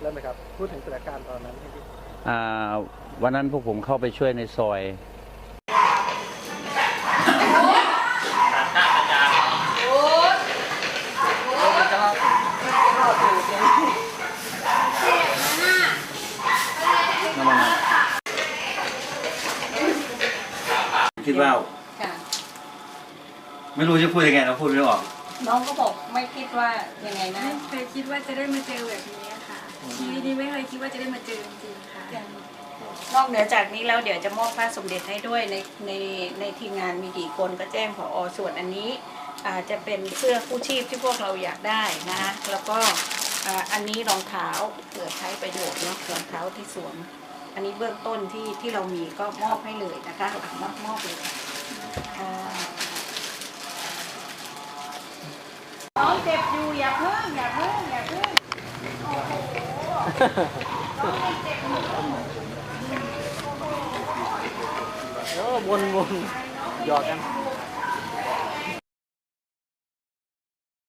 แล้วไหมครับ พูดถึงสถานการณ์ตอนนั้นที่อ่าวันนั้นพวกผมเข้าไปช่วยในซอยคิดว่าค่ะไม่รู้จะพูดยังไงเราพูดไม่ออก น้องก็บอกไม่คิดว่ายังไงนะ ไม่เคยคิดว่าจะได้มาเจอแบบนี้ค่ะ ชีวิตนี้ไม่เคยคิดว่าจะได้มาเจอจริงๆค่ะนอกเหนือจากนี้แล้วเดี๋ยวจะมอบผ้าสมเด็จให้ด้วยในในในทีมงานมีกี่คนก็แจ้งผอส่วนอันนี้อาจจะเป็นเสื้อกู้ชีพที่พวกเราอยากได้นะคะแล้วก็อ่าอันนี้รองเท้าเผื่อใช้ประโยชน์เนาะรองเท้าที่สวมอันนี้เบื้องต้นที่ที่เรามีก็มอบให้เลยนะคะมอบมอบเลยค่ะอ่าน้องเจ็บอยู่อย่าเพิ่งอย่าเพิ่งอย่าเพิ่งโอ้โหน้องยัง เออวนวนหยอดกัน